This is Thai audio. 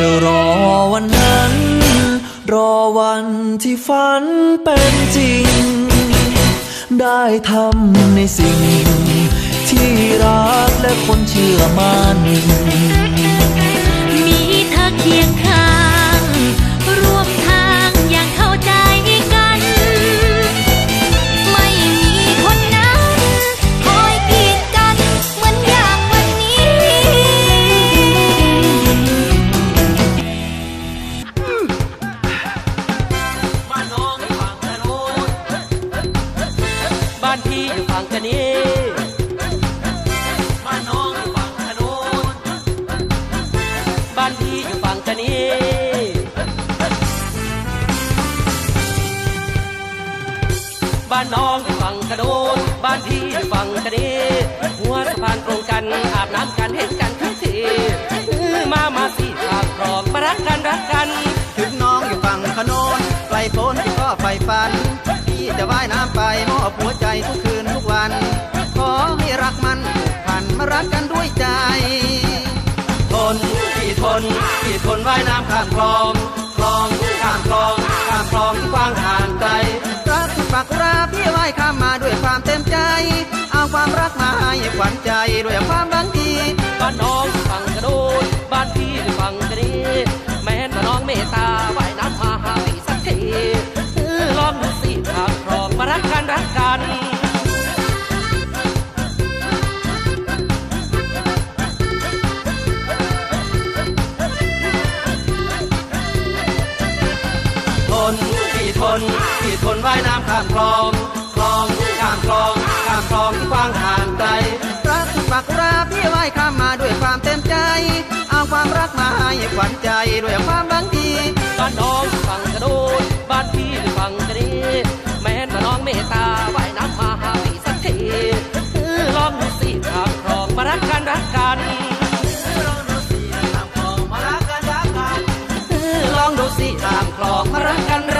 จะรอวันนั้น รอวันที่ฝันเป็นจริง ได้ทำในสิ่ง ที่รักและคนเชื่อมันมีทักเคียงานพี่อยู่ฝั่งกะนี้บ้านน้องอยู่ฝั่งกะโนนบ้านพี่อยู่ฝั่งกะนี้บ้านน้องอยู่ฝั่งกระโดนบ้านพี่อยู่ฝั่งกระเดหัวสะพานตรงกันอาบน้ำกันเห็นกันทุกทีมามาสิฝากครองมารักกันรักกัน ถึงน้องอยู่ฝั่งขนนไกลโพ้นก็ไฟฟัน จะว่ายน้ำไปมอบหัวใจทุกคืนทุกวัน ขอให้รักมันผูกพันมารักกันด้วยใจ ทนพี่ทนพี่ทนว่ายน้ำข้ามคลองคลองข้ามคลองข้ามคลองที่กว้างห่างไกลรักสุดปากราพี่ว่ายข้ามมาด้วยความเต็มใจ เอาความรักมาให้ขวัญใจด้วยความรังดีบ้านนอ กันทนพี่ทนพี่ทนว่ายน้ำข้ามคลองคลองข้ามคลองข้ามคลองที่กว้างห่างไกลรักสุดปากราพี่ว่ายข้ามมาด้วยความเต็มใจ เอาความรักมาให้ขวัญใจด้วยความ กันรักกันลองดูสิตามคลองมารักกัน